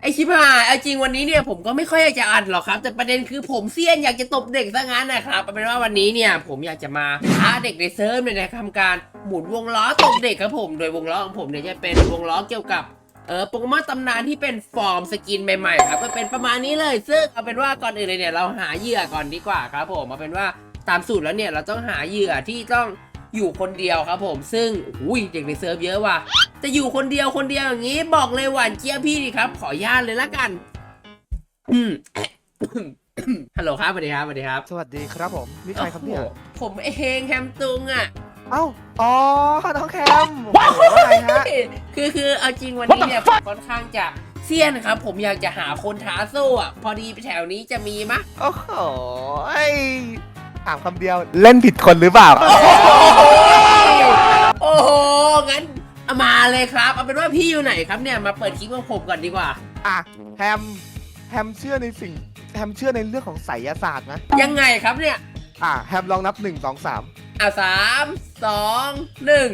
ไอชิบหายเอาจริงวันนี้เนี่ยผมก็ไม่ค่อยอยากจะอัดหรอกครับ แต่ประเด็นคือผมเซียนอยากจะตบเด็กซะงั้นนะครับเอาเป็นว่าวันนี้เนี่ยผมอยากจะมาท้าเด็กในเซิร์ฟเนี่ยนะทำการหมุนวงล้อตบเด็กครับผม โดยวงล้อของผมเนี่ยจะเป็นวงล้อเกี่ยวกับเออโปเกมอนตำนานที่เป็นฟอร์มสกินใหม่ๆครับก็เป็นประมาณนี้เลยซึ่งเอาเป็นว่าก่อนอื่นเลยเนี่ยเราหาเหยื่อก่อนดีกว่าครับผมเอาเป็นว่าตามสูตรแล้วเนี่ยเราต้องหาเหยื่อที่ต้อง อยู่คนเดียวครับผม ซึ่งอุ้ยเด็กในเซิร์ฟเยอะว่ะจะอยู่คนเดียวคนเดียวอย่างนี้บอกเลยหวานเจี๊ยบพี่ดิครับ ขออนุญาตเลยละกัน อืมฮัลโหลครับสวัสดีครับสวัสดีครับสวัสดีครับผมนี่ใครครับเนี่ยโอ้โหผมเองแฮมตุงอะเอ้าอ๋อน้องแคมว้าวว่าไงฮะคือคือเอาจริงวันนี้เนี่ยผมค่อนข้างจะเซียนครับ ผมอยากจะหาคนท้าสู้อะพอดีแถวนี้จะมีมะโอ้โหยถามคำเดียวเล่นผิดคนหรือเปล่า เอามาเลยครับเอาเป็นว่าพี่อยู่ไหนครับเนี่ยมาเปิดคลิปของผมก่อนดีกว่า อะแฮมแฮมเชื่อในสิ่งแฮมเชื่อในเรื่องของไสยศาสตร์ไหมยังไงครับเนี่ยอะแฮมลองนับหนึ่งสองสามอะสามสองหนึ่ง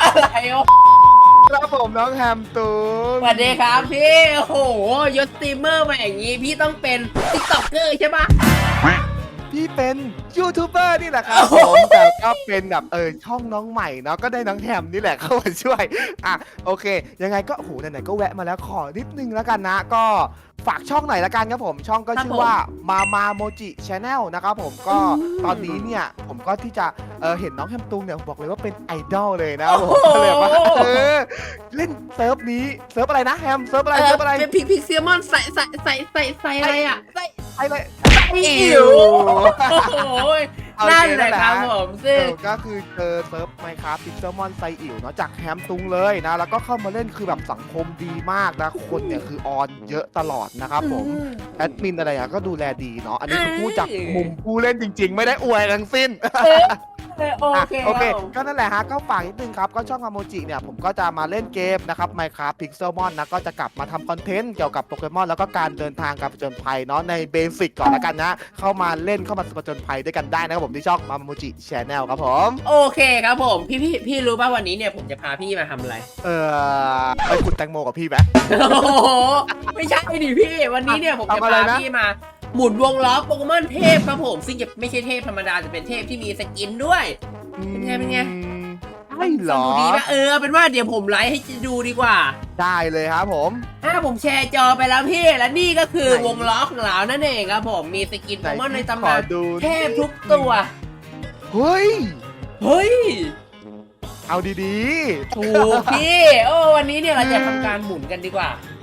อะไรวะครับผมน้องแฮมตูนสวัสดีครับพี่โอ้โหยศสตรีมเมอร์มาอย่างนี้ พี่ต้องเป็นติ๊กต็อกเกอร์ใช่ปะพี่เป็น ยูทูบเบอร์นี่แหละครับโอ้ผโหมแต่ก็เป็นแบบเออช่องน้องใหม่เนาะก็ได้น้องแฮมนี่แหละเข้ามาช่วยอะโอเค ยังไงก็โอ้โหไหนๆก็แวะมาแล้วขอนิดนึงแล้วกันนะ ก็ฝากช่องหน่อยละกันครับผม ช่องก็ชื่อว่ามามาโมจิชาแนลนะครับผมก็ตอนนี้เนี่ยผมก็ที่จะเออเห็นน้องแฮมตุงเนี่ยบอกเลยว่าเป็นไอดอลเลยนะครับผมก็เลยว่าเออเล่นเซิร์ฟนี้เซิร์ฟอะไรนะแฮมเซิร์ฟอะไรเออเซิร์ฟอะไร เป็นพิกพิกเซียมอนใส่ใส่ใส่ใส่ใส่อะไรอะใส่ไอเลยอิ๋ วโอ้โหโอเคนั่นแหละนั่นแหละครับผมซึ่งเออก็คือเจอเซิร์ฟไมครับพิกเซลมอนไซอิ๋วเนาะจากแฮมตุงเลยนะ แล้วก็เข้ามาเล่นคือแบบสังคมดีมากนะ คนเนี่ยคือออนเยอะตลอดนะครับผม แอดมินอะไรอะก็ดูแลดีเนาะ อันนี้คือพูดจากมุมผู้เล่นจริง ๆ ไม่ได้อวยทั้งสิ้น เออ เออโออะเคโอเคครับผมก็นั่นแหละฮะก็ฝากนิดนึงครับ ก็ช่องอโมจิเนี่ย ผมก็จะมาเล่นเกมนะครับ Minecraft Pixelmon นะ ก็จะกลับมาทำคอนเทนต์เกี่ยวกับโปเกมอนแล้วก็การเดินทางการผจญภัยเนาะในเบสิกก่อนแล้วกันนะ เข้ามาเล่นเข้ามาผจญภัยด้วยกันได้นะครับผมที่ช่องมาโมจิชแนลครับผม โอเคครับผม พี่พี่พี่รู้ป่ะวันนี้เนี่ยผมจะพาพี่มาทำอะไร เออไปขุดแตงโมกับพี่ไหมโอ้โหไม่ใช่ดิพี่ วันนี้เนี่ยผมจะทำอะไรพานะพี่มา หมุนวงล้อโปเกมอนเทพครับผมซึ่งจะไม่ใช่เทพธรรมดาจะเป็นเทพที่มีสกินด้วย เป็นไงเป็นไงอืมใช่เหรอ ดูดีปะเออเป็นว่าเดี๋ยวผมไลฟ์ให้ดูดีกว่าได้เลยครับผมถ้าผมแชร์จอไปแล้วพี่ และนี่ก็คือไหน วงล้อของเรานั่นเองครับผมมีสกินโปเกมอนในตำขอนานดูเทพทุกตัว เฮ้ย เฮ้ย เอาดีถูกพี่ โอ้วันนี้เนี่ยเราจะทำการหมุนกันดีกว่าๆ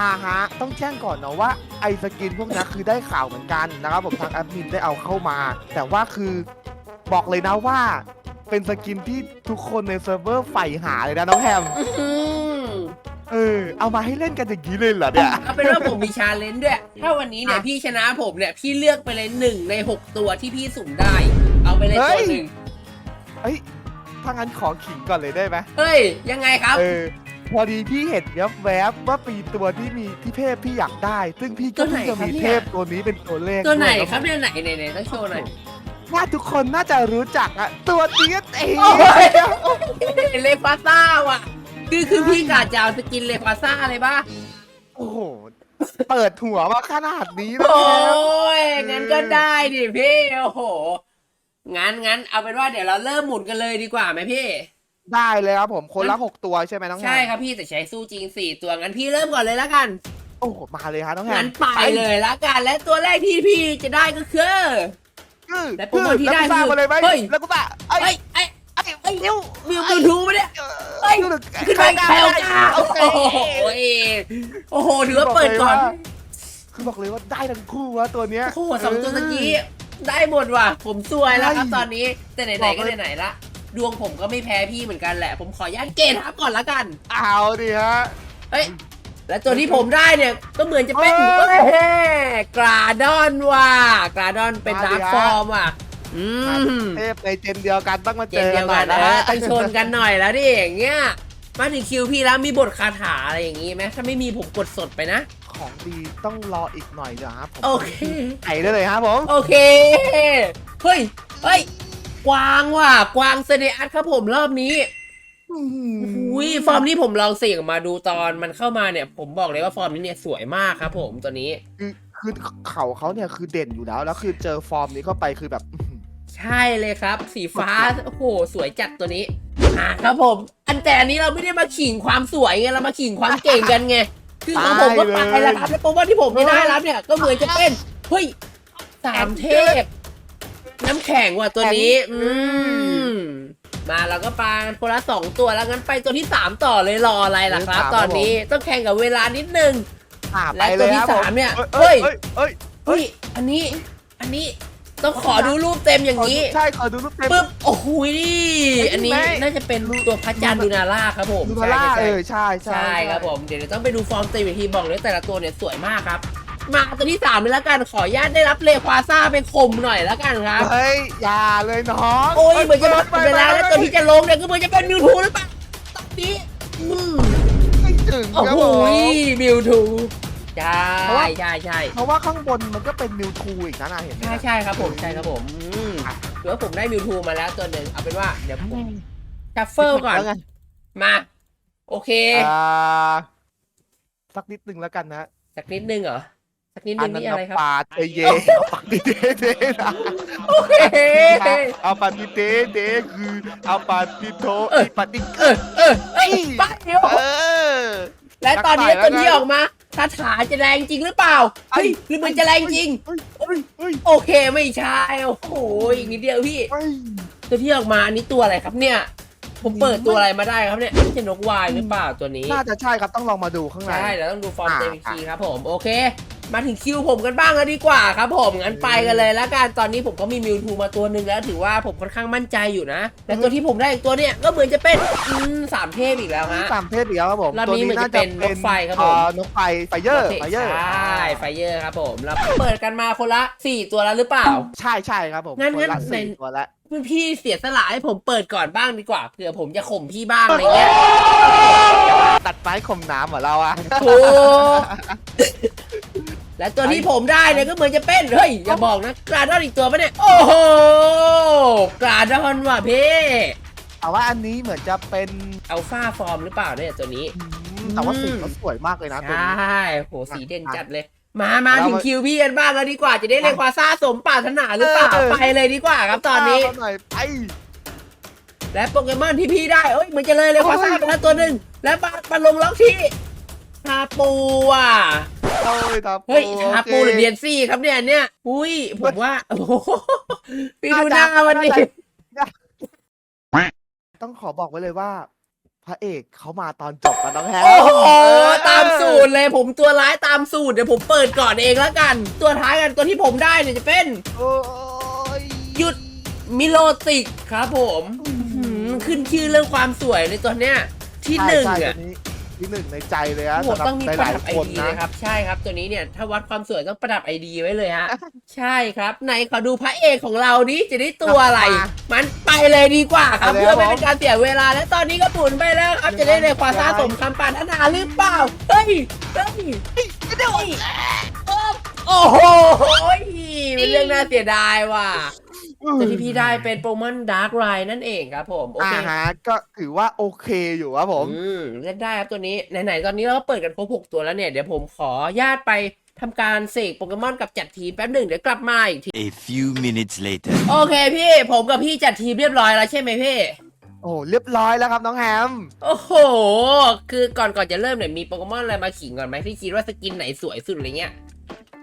อ่าฮะต้องแจ้งก่อนเนาะว่าไอสกินพวกนี้คือได้ข่าวเหมือนกันนะครับผมทางแอดมินได้เอาเข้ามา แต่ว่าคือบอกเลยนะว่า เป็นสกินที่ทุกคนในเซิร์ฟเวอร์ใฝ่หาเลยนะน้องแฮมอื้อหือเออเอามาให้เล่นกันอย่างนี้เลยเหรอเนี่ยเอาเป็นว่าผมมีชาเลนจ์ด้วย ถ้าวันนี้เนี่ยอะพี่ชนะผมเนี่ยพี่เลือกไปเลยหนึ่งในหกตัวที่พี่สุ่มได้ เอาไปเลยเฮ้ตัวยหนึ่งเอ้ยถ้างั้นขอขิงก่อนเลยได้ไหมเฮ้ยยังไงครับเออ พอดีพี่เห็นแวบๆว่าปีตัวที่มีที่เทพพี่อยากได้ ซึ่งพี่ก็ตัวไหนเพิ่งจะครับมีเนี่ยเทพตัวนี้เป็นตัวเลขตัวไหนด้วยครับเนี่ยไหนไหนไหนต้องโชว์หน่อยว่าทุกคนน่าจะรู้จักอะตัวนี้เองโอ้ยเลฟาซ่าว่ะ คือคือพี่กาจะเอาสกินเลฟาซ่าเลยป่ะโอ้โหเปิดหัวมาขนาดนี้นะโอ้ครับยงั้นก็ได้ดิพี่โอ้โหงั้นงั้นเอาเป็นว่าเดี๋ยวเราเริ่มหมุนกันเลยดีกว่าไหมพี่ ได้เลยครับผมคนละหกตัวใช่ไหมน้องแฮมใช่ครับพี่แต่ใช้สู้จริงสี่ตัวงั้นพี่เริ่มก่อนเลยละกัน โอ้โหมาเลยฮะน้องแฮมงั้นไปเลยละกัน และตัวแรกที่พี่จะได้ก็คือคือและโปรโมทที่ได้แล้วกูตามคือมาเลยไหมเฮ้ยแล้วกูตาไอ้เอ้ยเอ้ยไอ้ไอ้นิ้วมิวมิวทูปะเนี่ยเฮ้ยนิ้วหนึ่งขึ้นไปแถวจ้าโอโอ้เคโหโอ้โหถือว่าเปิดก่อนคือบอกเลยว่าได้ทั้งคู่วะตัวเนี้ยโอ้โหสองตัวตะกี้ได้หมดว่ะผมซวยแล้วครับใช่ตอนนี้แต่ไหนๆก็ไหนๆละ ดวงผมก็ไม่แพ้พี่เหมือนกันแหละ ผมขออนุญาตเกณฑ์ทับก่อนละกัน เอาดิฮะ เฮ้ย แล้วตัวที่ผมได้เนี่ย ก็เหมือนจะเป็นเอ้ยเฮ้ยกราดอนว่ะกราดอนเป็นมาดิดาร์กฮะฟอร์มว่ะ อืม เทพในเจนเดียวกันต้องมาเกเจมอเดีกัยนวหน่กัอยนนะเอฮะอต้องชนกันหน่อยแล้วดิอย่างเงี้ย มาถึงคิวพี่แล้วมีบทคาถาอะไรอย่างงี้ไหมถ้าไม่มีผมกดสดไปนะ ของดีต้องรออีกหน่อยเดี๋ยวครับผมโอเคไก่ได้เลยครับผม โอเค เฮ้ย เฮ้ย กวางว่ะกวางเซเนอัสครับผมรอบนี้อุ้ยฟอร์มนี้ผมลองเสี่ยงมาดูตอนมันเข้ามาเนี่ย ผมบอกเลยว่าฟอร์มนี้เนี่ยสวยมากครับ ผมตัวนี้ คือคือเขาเขาเนี่ยคือเด่นอยู่แล้ว แล้วคือเจอฟอร์มนี้เข้าไปคือแบบอื้อหือใช่เลยครับ สีฟ้าโอ้โหสวยจัดตัวนี้อ่าครับผม อันแต่อันนี้เราไม่ได้มาขิงความสวยไงเรามาขิงความเก่งกันไงคือของผมก็ไปแล้วครับแล้วโปรโมทที่ผมจะได้รับเนี่ยก็เหมือนจะเป็นเฮ้ยสามเทพ น้ำแข็งว่ะตัวนี้ อืม มาเราก็ปาคนละสองตัวแล้วงั้นไปตัวที่สามต่อเลยรออะไรล่ะครับ ตอนนี้ต้องแข่งกับเวลานิดนึงอ่าและไปตัเลวยที่ครับผสามเนี่ยเอ้ยเฮ้ยเอ้ยเอ้ย เฮ้ยอันนี้ อันนี้ต้องขอดูรูปเต็มอย่างนี้ขอดูใช่ขอดูรูปเต็ม ปึ๊บ โอ้โหนี่ไอ้อันนี้แม่น่าจะเป็นตัวพระจันทร์ดูนาร่าครับผมดูมาล่าใช่เอใช่อใช่ใช่ครับผมเดี๋ยวต้องไปดูฟอร์มเต็มอีกทีบอกเลยแต่ละตัวเนี่ยสวยมากครับ มาตัวที่สามเลยแล้วกันขออนุญาตได้รับเลควาซ่าไปข่มหน่อยแล้วกันครับ เฮ้ย อย่าเลยน้องโอ้ยเหมือนจะหมดไปเวลาไปแล้วไปตัวที่จะลงเนี่ยก็เหมือนจะเป็นมิวทูหรือเปล่าตอนนี้อืมไม่ถึงโอ้ครับโหผมมิวทูใช่เพราะว่าใช่ใช่เพราะว่าข้างบนมันก็เป็นมิวทูอีกนะนะเห็นไหมใช่ใช่ครับผมใช่ครับผมอืมถือว่าผมได้มิวทูมาแล้วตัวหนึ่งเอาเป็นว่าเดี๋ยวผมชัฟเฟิลก่อนแล้วไงมา โอเค อ่าสักนิดหนึ่งแล้วกันนะ สักนิดนึงเหรอ สักนิดอันึนงนั้นนี่อะไรครับปาเตเยปาติเตเตนะโอเคเอาปาติเตเตคือเอาปาติโตเอออีปาติเออเออเอ้ยไปเดี๋ยวเออและตอนนี้รักษาตัวที่แล้วนะออกมาคาถาจะแรงจริงหรือเปล่าเฮ้ยหรือมันจะแรงจริงเฮ้ยเฮ้ยเฮ้ยโอเคไม่ใช่โอ้โหอีกนิดเดียวพี่เฮ้ยตัวที่ออกมาอันนี้ตัวอะไรครับเนี่ย ผมเปิดตัวอะไรมาได้ครับเนี่ยนี่จะนกวายหรือเปล่าตัวนี้ น่าจะใช่ครับต้องลองมาดูข้างใน ใช่เดี๋ยวต้องดูฟอร์มอ่าเต็มอีกทีครับผมโอเค มาถึงคิวผมกันบ้างแล้วดีกว่าครับผมงั้นไปกันเลยแล้วกันตอนนี้ผมก็มีมิวทูมาตัวหนึ่งแล้วถือว่าผมค่อนข้างมั่นใจอยู่นะและตัวที่ผมได้อีกตัวเนี่ยก็เหมือนจะเป็นอืมสามเทพอีกแล้วฮะ สามเทพอีกแล้วครับผมรอบนี้เหมือนจะเป็นนกไฟครับผมเอ่อนกไฟไฟเยอร์โคไฟเยอร์ใช่ไฟเยอร์ครับผมแล้วเปิดกันมาคนละสี่ตัวแล้วหรือเปล่า ใช่ใช่ครับผมงั้นคนละงั้นสี่ใน ตัวแล้วพี่เสียสละให้ผมเปิดก่อนบ้างดีกว่าเผื่อผมจะข่มพี่บ้างอะไรเงี้ยตัดไม้ข่มน้ำเหมือนเราอะ โอ้ และตัวที่ผมได้เนี่ยก็เหมือนจะเป็น เฮ้ย อย่าบอกนะกราดอนอีกตัวปะเนี่ย โอ้โหกราดอนว่ะพี่แต่ว่าอันนี้เหมือนจะเป็นอัลฟาฟอร์มหรือเปล่าเนี่ยตัวนี้อืมแต่ว่าสีเขาสวยมากเลยนะใชตัวนี้่โหสีเด่นจัดเลย มามาแล้วถึงมันคิวพี่กันบ้างแล้วดีกว่าจะได้เรียกควาซ่าสมปรารถนาหรือเปล่าเออไปเลยดีกว่าครับตอนนี้เาหน่อยไปและโปเกมอนที่พี่ได้เอ้ยมันจะเลยเลยควาซ่าไปแล้วตัวหนึ่งและมามาลงล็อกที่ ฮาปูอะ เอ้ยครับเฮ้ยโอคฮาปูหรือเดียนซี่ครับเนี่ยเนี่ย อุ้ย ผมว่า โอ้โหพี่ดูหน้าวันนี้ ต้องขอบอกไว้เลยว่า พระเอกเขามาตอนจบกันน้องแฮร์โอ้โห ตามสูตรเลยผมตัวร้ายตามสูตรเดี๋ยวผมเปิดก่อนเองแล้วกัน ตัวท้ายกันตัวที่ผมได้เนี่ยจะเป็น โอ้ยหยุด มิโลติกครับผมหืมขึ้นชื่อเรื่องความสวยในตัวเนี้ยที่หนึ่งใช่อะ ตัวนี้ ที่หนึ่งในใจเลยนะโอ้โหสำหรับต้องมีหประลายดับไอๆคนดีนะ นะครับ ใช่ครับตัวนี้เนี่ยถ้าวัดความสวยต้องประดับไอดีไว้เลยฮะ ใช่ครับไหนขอดูพระเอกของเราดิจะได้ตัวอะไรมามันไปเลยดีกว่าครับไปเลยเพื่อไม่ครับเป็นการเสียเวลา และตอนนี้ก็ปุ่นไปแล้วครับจะได้ในความสาสมคำปรารถนาหรือเปล่าเฮ้ยเฮ้ยเดี๋ยวโอ้โห เป็นเรื่องน่าเสียดายว่ะตัวที่พี่ได้เป็นโปรมอนดาร์กไรนั่นเองครับ ผมโออ่าเคฮะก็ถือว่าโอเคอยู่ครับผม อืมเล่นได้ครับตัวนี้ ไหนๆ ตอนนี้เราก็เปิดกันครบหกตัวแล้วเนี่ย เดี๋ยวผมขอญาตไปทำการเสกโปเกมอนกับจัดทีมแป๊บหนึ่งเดี๋ยวกลับมาอีกที A few minutes later. โอเคพี่ ผมกับพี่จัดทีมเรียบร้อยแล้วใช่ไหมพี่ โอ้เรียบร้อยแล้วครับน้องแฮม โอ้โห คือก่อนก่อนจะเริ่มเนี่ยมีโปเกมอนอะไรมาขิงก่อนไหมที่คิดว่าสกินไหนสวยสุดอะไรเงี้ย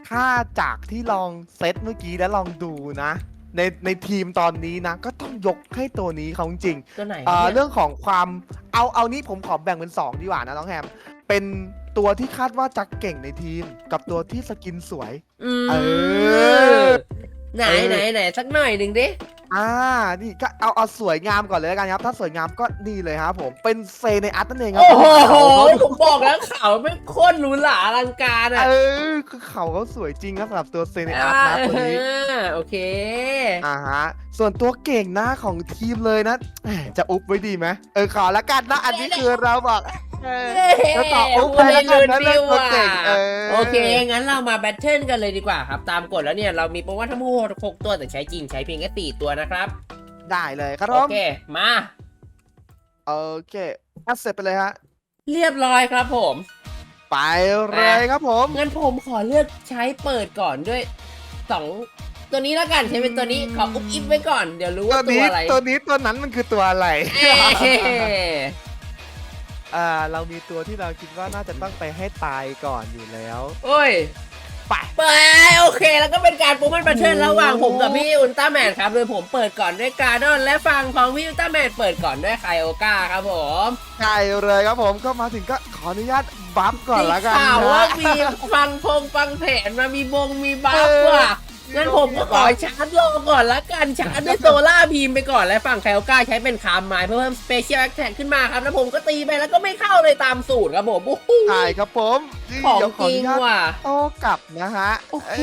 ถ้าจากที่ลองเซตเมื่อกี้แล้วลองดูนะ ในในทีมตอนนี้นะ ก็ต้องยกให้ตัวนี้เขาจริงตัวไหนๆเอ่อเนี่ยเรื่องของความเอาเอานี้ผมขอแบ่งเป็น 2 ดีกว่านะน้องแฮม เป็นตัวที่คาดว่าจะเก่งในทีม กับตัวที่สกินสวย อืมเออ ไหนเออ ไหนไหนสักหน่อยหนึ่งดิ อ่า นี่ก็เอาเอาสวยงามก่อนเลยแล้วกันครับ ถ้าสวยงามก็นี่เลยครับผม เป็นเซในอาร์ตนั่นเองครัโอ้โหเขาเขาผมบอกแล้วเขาไม่โคตรหรูหราอลังการอะเออคือเขาเขาสวยจริงครับสำหรับตัวเซในอาร์ตนะตัวนี้ อ่าโอเค อ่าฮะ ส่วนตัวเก่งหน้าของทีมเลยนะแหมจะอุบไว้ดีไหมเออขอละกันนะ อันนี้คือเราบอกเออ แล้วต่ออุ๊บไปแล้วกันนะเรื่องตัวเก่งเออโอเค งั้นเรามาแบทเทิลกันเลยดีกว่าครับ ตามกฎแล้วเนี่ยเรามีโปรโมชั่นทั้งหมดหกตัวแต่ใช้จริงใช้เพียงแค่สี่ตัวนะครับ ได้เลยครับผโอมเค มาโอเคแอดเสร็จไปเลยฮะ เรียบร้อยครับผม ไปเลยครับผมงั้นผมขอเลือกใช้เปิดก่อนด้วยสองตัวนี้แล้วกันใช้เป็นตัวนี้ขออุบอิบไว้ก่อนเดี๋ยวรู้ตัวว่าตัวนี้อะไร ตัวนี้ตัวนั้นมันคือตัวอะไรเอ๊ะอ่าเรามีตัวที่เราคิดว่าน่าจะต้องไปให้ตายก่อนอยู่แล้ว โอ้ยไปไปโอเค แล้วก็เป็นการโปรโมทประเชิญระหว่างผมกับพี่อุลตร้าแมนครับโดยผมเปิดก่อนด้วยการ์ดอนและฟังของพี่อุลตร้าแมนเปิดก่อนด้วยไคโอกาครับผมใช่เลยครับผมก็มาถึงก็ขออนุญาตบัฟก่อนละกันข่าวว่านะมีฟังพงฟังแผนมามีบงมีบัฟเออว่ะ งั้นผมก็ขอชาร์จรอก่อนละกันชาร์จด้วยโซล่าบีมไปก่อนและฝั่งไคโอกาใช้เป็นคามไม้เพื่อเพิ่มสเปเชียลแอคแท็กขึ้นมาครับแล้วผมก็ตีไปแล้วก็ไม่เข้าเลยตามสูตรครับผมโอ้โหใช่ครับผมของเดี๋ยวขจออริงนุญาตว่ะโต้กลับนะฮะโอเค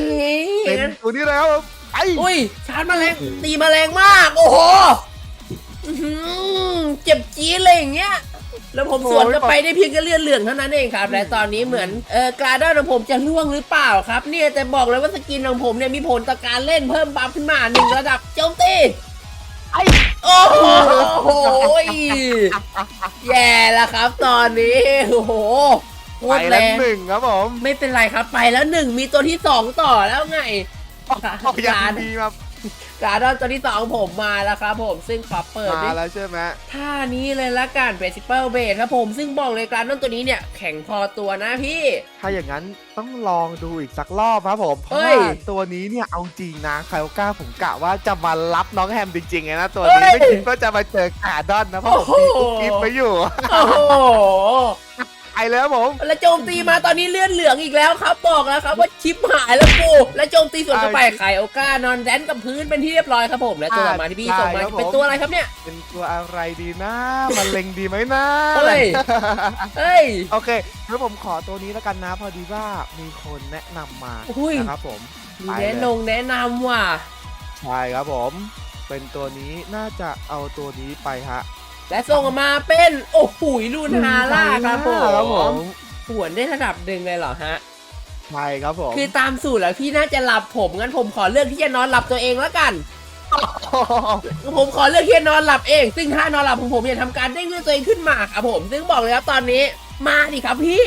เป็นงั้นตัวนี้แล้วไอ้อุ้ยชาร์จมาแรงตีมาแรงมาก โอ้โหอื้อหือเจ็บจี๊ดเลยอย่างเงี้ย แล้วผมสวนกลับไปได้เพียงแค่เลือดเหลืองเท่านั้นเองครับ และตอนนี้เหมือนเออกราดอนของผมจะล่วงหรือเปล่าครับ เนี่ยแต่บอกเลยว่าสกินของผมเนี่ยมีผลต่อการเล่นเพิ่มบัฟขึ้นมาหนึ่งระดับโจมตีไอ้โอ้โหแย่แล้วครับ ตอนนี้โอ้โหโคไปตรแรแล้วงหนึ่งครับผมไม่เป็นไรครับไปแล้วหนึ่งมีตัวที่สองต่อแล้วไงเอาอย่างดีมา การดอนตัวที่สองผมมาแล้วครับผมซึ่งขอเปิดมาด้วยแล้วใช่ไหมท่านี้เลยละกันเบสิเปิลเบสครับผมซึ่งบอกเลยการดอนตัวนี้เนี่ยแข็งพอตัวนะพี่ ถ้าอย่างนั้นต้องลองดูอีกสักรอบครับผม เพเฮ้ราะยว่าตัวนี้เนี่ยเอาจริงนะคาโอก้าผมกะว่าจะมารับน้องแฮมจริงๆไงนะตัวนี้เฮ้ยไม่คิดว่าจะมาเจอขาดอนนะเพราะผมมีโอ้กุ๊กโหกิ๊บไปอยู่โอ้โห ไปแล้วผม แล้วโจมตีมาตอนนี้เลือดเหลืองอีกแล้วครับ บอกแล้วครับว่าชิปหายแล้วกูแล้วโจมตีสวนกลับไปไข่โอกานอนแดนกับพื้นเป็นที่เรียบร้อยครับผมและตัวต่อมาที่พี่ส่งมาเป็นตัวอะไรครับเนี่ย เป็นตัวอะไรดีนะมันเล็งดีไหมนะเฮ้ยเฮ้ยโอเคแล้วผมขอตัวนี้แล้วกันนะ พอดีว่ามีคนแนะนำมาอุ้ยนะครับผมมีแนะนงแนะนำว่ะใช่ครับผม เป็นตัวนี้น่าจะเอาตัวนี้ไปฮะ และส่งออกมาเป็น โอ้โหลูนฮาร่าครับผมครับผมหวนได้ระดับหนึ่งเลยเหรอฮะใช่ครับผม คือตามสูตรแล้วพี่น่าจะหลับผมงั้นผมขอเลือกที่จะนอนหลับตัวเองแล้วกันผมขอเลือกที่จะนอนหลับเอง ซึ่งถ้านอนหลับของผมจะทำการเด้งเลือดตัวเองขึ้นมาครับผม ซึ่งบอกเลยครับตอนนี้มาดิครับพี่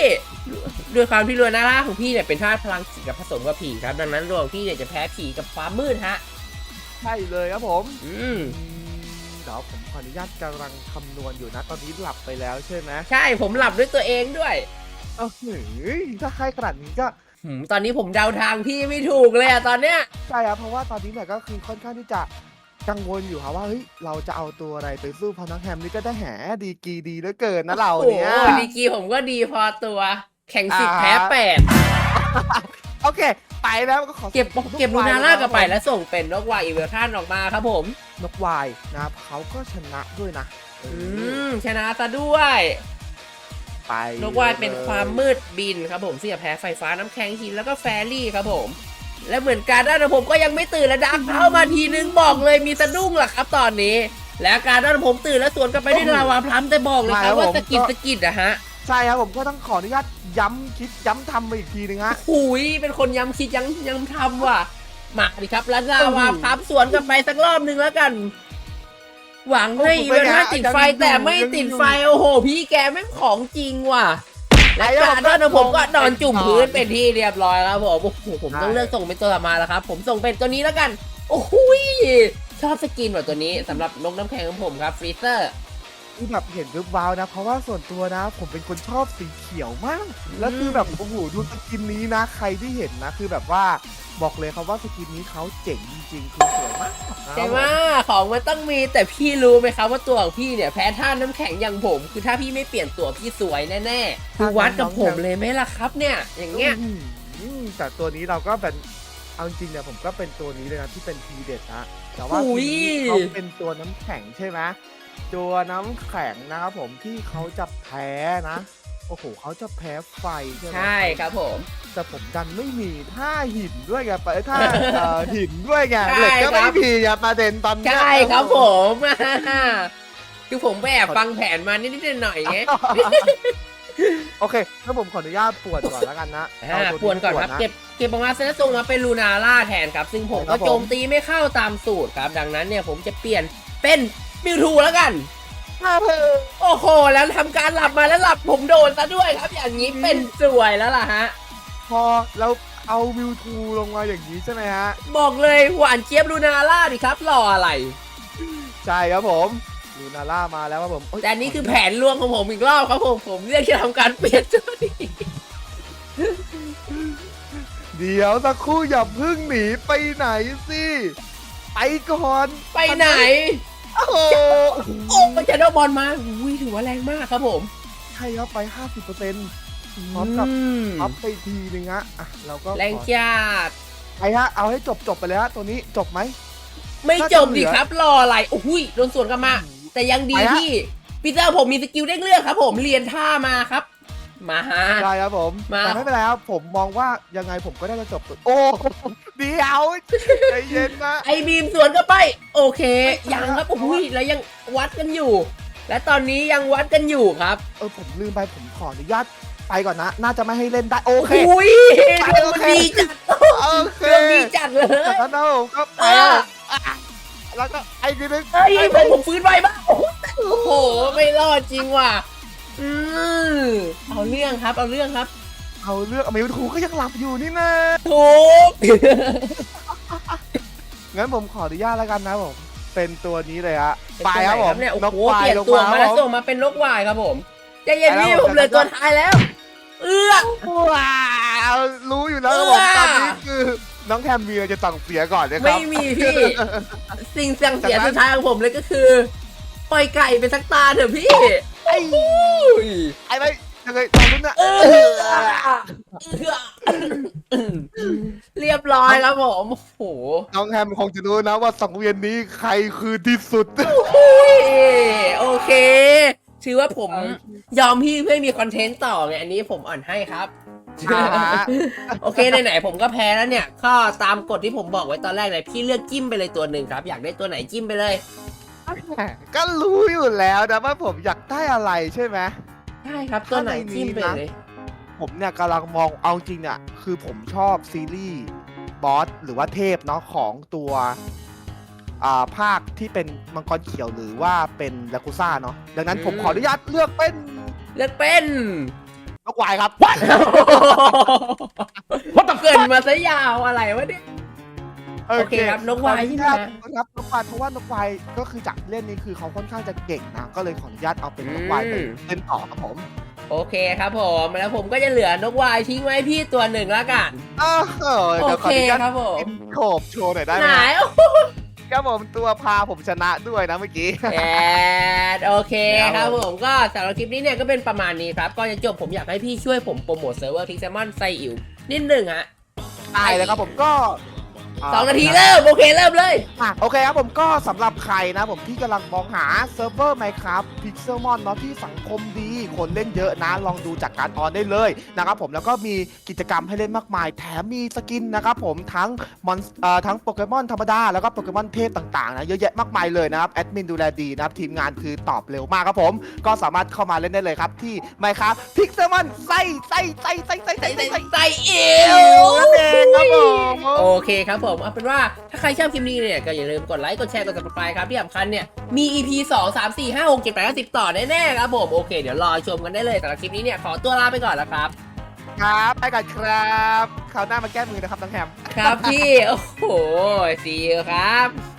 ด้วยความที่รวยนาร่าของพี่เนี่ยเป็นธาตุพลังสีกับผสมกับผีครับ ดังนั้นรวมพี่เนี่ยจะแพ้ผีกับความมืดฮะ ใช่เลยครับผม อืมอืม เดี๋ยวผมขออนุญาตกำลังคำนวณอยู่นะ ตอนนี้หลับไปแล้วใช่ไหมใช่ผมหลับด้วยตัวเองด้วยเออหือถ้าให้ขนาดนี้ก็หืมตอนนี้ผมเดาทางพี่ไม่ถูกเลยอะตอนเนี้ย ใช่ครับเพราะว่าตอนนี้เนี่ยก็คือค่อนข้างที่จะกังวลอยู่ครับว่าเฮ้ยเราจะเอาตัวอะไรไปสู้เพอน้องแฮมนี่ก็ได้แหดีกรีดีเหลือเกินนะเราโอ้โหเนี่ย ดีกรีผมก็ดีพอตัว แข่งสิบอ่า แพ้แปด โอเค ไปแล้วก็ขอเก็บเก็บลูนาร่ากลับไปแล้วแล้วส่งเป็นนกวายอีเวลท่านออกมาครับผมนกวายนะครับเขาก็ชนะด้วยนะเออือมชนะซะด้วยไปนกวายเป็นความมืดบินครับผมเสียแพ้ไฟฟ้าน้ำแข็งหินแล้วก็แฟรี่ครับผม และเหมือนกันด้านผมก็ยังไม่ตื่นและดักเข้ามาทีนึงบอกเลยมีสะดุ้งล่ะครับตอนนี้ แล้วการด้านผมตื่นแล้วสวนกลับไปด้วยลาวาพลัมแต่บอกเลยครับว่าสะกิดสะกิดอะฮะ ใช่ครับผมก็ต้องขออนุญาตย้ำคิดย้ำทำมาอีกทีนึงฮะ หุยเป็นคนย้ำคิดย้ำย้ำทำว่ะมาดิครับแล้วลาวาพลัมสวนกลับไปสักรอบหนึ่งแล้วกัน หวังให้อีเวนต์ห้าติดไฟแต่ไม่ติดไฟโอ้โห พี่แกแม่งของจริงว่ะและการด้านผมก็นอนจุ่มพื้นเป็นที่เรียบร้อยครับผมโอ้โหผมต้องเลือกส่งเป็นตัวต่อมาแล้วครับ ผมส่งเป็นตัวนี้แล้วกัน โอ้โหยชอบสกินว่ะตัวนี้สำหรับนกน้ำแข็งของผมครับฟรีเซอร์ ที่แบบเห็นรูปว้าวนะ เพราะว่าส่วนตัวนะ ผมเป็นคนชอบสีเขียวมาก แล้วคือแบบโอ้โหดูสกินนี้นะ ใครที่เห็นนะ คือแบบว่าบอกเลยครับว่าสกินนี้เขาเจ๋งจริงๆคือสวยมากนะใช่ไหมของมันต้องมีแต่พี่รู้ไหมครับว่าตัวของพี่เนี่ยแพ้ท่าน้ำแข็งอย่างผม คือถ้าพี่ไม่เปลี่ยนตัวพี่สวยแน่ๆคือวัดกับผมเลยไหมล่ะครับเนี่ย อย่างเงี้ยอืมแต่ตัวนี้เราก็เป็นเอาจริงๆเนี่ยผมก็เป็นตัวนี้เลยนะที่เป็นทีเด็ดนะแต่ว่าอุ้ทียนี้เขาเป็นตัวน้ำแข็งใช่ไหม ตัวน้ำแข็งนะครับผมที่เขาจะแพ้นะ โอ้โหเขาจะแพ้ไฟใช่ไหมใช่ครับผม แต่ผมดันไม่มีท่าหินด้วยไงไปท่าเอ่อหินด้วยไงใช่เหล็กก็ครัไม่บ มีไงประเด็นตอนเนี้ย ใช่ครับผมคือผมไปแอบฟังแผนมานิดๆหน่อยๆไงโอเคถ้าผมขออนุญาตปวดก่อนแล้วกันนะอ่าเอาปวนก่อนครับะ เก็บเก็บออกมาเซตส่งมาเป็นลูนาร่าแทนครับ ซึ่งผมครัก็บผม โจมตีไม่เข้าตามสูตรครับ ดังนั้นเนี่ยผมจะเปลี่ยนเป็น มิวทูแล้วกันโอ้โห แล้วทำการหลับมาแล้วหลับผมโดนซะด้วยครับ อย่างนี้เป็นสวยแล้วล่ะฮะ พอเราเอาวิวทูลงมาอย่างนี้ใช่ไหมฮะ บอกเลยหวานเจี๊ยบลูนาล่าดิครับรออะไร ใช่ครับผมลูนาร่ามาแล้วครับผมเยแต่อันนี้คือแผนลวงของผมอีกรอบครับผมผมเลือกจะทำการเปลี่ยนตัวนี้ เดี๋ยวสักครู่อย่าเพึ่งหนีไปไหนสิ ไปก่อนไปไหน โอ้โหโอ้มันจะโดนบอลมาอุ้ยถือว่าแรงมากครับผมใช่ครับไป 50%พร้อมกับมอัพไปทีนึงฮะอะเราก็แรงจัดไปฮะเอาให้จบจบไปเลยฮะตัวนี้จบไหม ไม่จบดิครับรออะไรโอ้โหยโดนสวนกลับมา แต่ยังดีไปฮะ ที่ปีเตอร์ผมมีสกิลเด้งเลือกครับ ผมเรียนท่ามาครับ มาฮะ ได้ครับผมมา แต่ไม่เป็นไรครับผมมองว่ายังไงผมก็ได้จะจบตัวโอ้เดี๋ยวใจเย็นนะ ไอบีมสวนก็ไป โอเค ยังครับโอ้โหยแล้วยังวัดกันอยู่ และตอนนี้ยังวัดกันอยู่ครับเออผมลืมไปผมขออนุญาตไปก่อนนะ น่าจะไม่ให้เล่นได้โอเค อุ้ยไปดวงมันโอเค ดีจัดโอเคดวงดีจัดเลย จากนั้นนะผมก็ไปเอออะแล้วก็ไอ้ทีนึงเฮ้ยผมผมฟื้นไวมากโอ้โห ไม่รอดจริงว่ะ อืมเอาเรื่องครับ เอาเรื่องครับเอาเลือกอเมริทูก็ยังหลับอยู่นี่นะถูก งั้นผมขออนุญาตแล้วกันนะผมเป็นตัวนี้เลยฮะป็นไปตัวไหนครับผมเนี่ยโอ้นกโหควาเปยลี่ยนลงตัวมามาคแล้รัวบผส่งมาเป็นนกวายครับผมใจเย็นไปแล้วพี่ผมมเหลยจะ ตัวท้ายแล้ว เอื้อ ว้าวรู้อยู่แล้วครับผมเออตอนนี้คือน้องแทมมีอะไรจะสั่งเสียก่อนนะครับมีพี่ สิ่งเสั่งเสียจากนั้น สุดท้ายของผมเลยก็คือ ปล่อยไก่ไปสักตาเถอะพี่ ไอ้อุ้ยไอ้ไม่ยังไงตอนนู้นน่ะเออเรียบร้อยครับผมโอ้โหน้องแฮมคงจะรู้นะว่าสังเวียนนี้ใครคือที่สุดโอเค ถือว่าผมยอมพี่เพื่อมีคอนเทนต์ต่อไงอันนี้ผมอ่อนให้ครับอ่าฮะโอเคไหนๆผมก็แพ้แล้วเนี่ย ก็ตามกฎที่ผมบอกไว้ตอนแรกเลยพี่เลือกจิ้มไปเลยตัวหนึ่งครับ อยากได้ตัวไหนจิ้มไปเลย ก็รู้อยู่แล้วนะว่าผมอยากได้อะไรใช่ไหมได้ครับตัวไหนจิ้มไปเลย ผมเนี่ยกำลังมองเอาจริงเนี่ยคือผมชอบซีรีส์บอสหรือว่าเทพเนาะของตัวอ่าภาคที่เป็นมังกรเขียวหรือว่าเป็นยากุซ่าเนาะดังนั้นผมอืมขออนุญาตเลือกเป็นเลือกเป็นนกวายครับว่าต้องเกินมาซะยาวอะไรวะเนี่ย โอเคครับนกวายใช่ไหมขออนุญาตครับนกวายเพราะว่านกวายก็คือจากเล่นนี้คือเขาค่อนข้างจะเก่งนะก็เลยขออนุญาตเอาเป็นนกวายไปเล่นต่อครับผมโอเคครับผมแล้วผมก็จะเหลือนกวายทิ้งไว้พี่ตัวหนึ่งแล้วกันอ้าวเออโอเดี๋ยวขอเคอนุญาตครับผมเป็นโขบโชว์หน่อยได้ไหไหมนครับครับผมตัวพาผมชนะด้วยนะเมื่อกี้แอดโอเคครับผมก็สำหรับคลิปนี้เนี่ยก็เป็นประมาณนี้ครับก็จะจบผมอยากให้พี่ช่วยผมโปรโมทเซิร์ฟเวอร์พิกซมอนไซอิ๋วนิดหนึ่งฮะได้เลยครับผมก็ สองนาทีเริ่มโอเคเริ่มเลยโอเคครับผมก็สำหรับใครนะผมที่กำลังมองหาเซิร์ฟเวอร์ Minecraft เลอร์มอนเนาะที่สังคมดี คนเล่นเยอะนะ ลองดูจากการออนได้เลยนะครับผมแล้วก็มีกิจกรรมให้เล่นมากมาย แถมมีสกินนะครับผมทั้งมอนเอ่อทั้งโปเกมอนธรรมดา แล้วก็โปเกมอนเทพต่างๆนะเยอะแยะมากมายเลยนะครับแอดมินดูแลดีนะครับทีมงานคือตอบเร็วมากครับผม ก็สามารถเข้ามาเล่นได้เลยครับที่ Minecraft Pixelmon ไส้ไส้ไส้ไส้ไส้ใส่ไส้ใส่ใส่ใส่เอวนั่นเองครับผม โอเคครับผมเอาเป็นว่าถ้าใครชอบคลิปนี้เนี่ยก็อย่าลืมกดไลค์กดแชร์กด subscribe ครับที่สำคัญเนี่ยมี EP 2 3 4 5 6 7 8 9 10 ต่อแน่ๆครับผมโอเคเดี๋ยวรอชมกันได้เลยสำหรับคลิปนี้เนี่ยขอตัวลาไปก่อนแล้วครับ ครับไปก่อนครับคราวหน้ามาแก้มือนะครับน้องแฮม ครับพี่ โอ้โห see you ครับ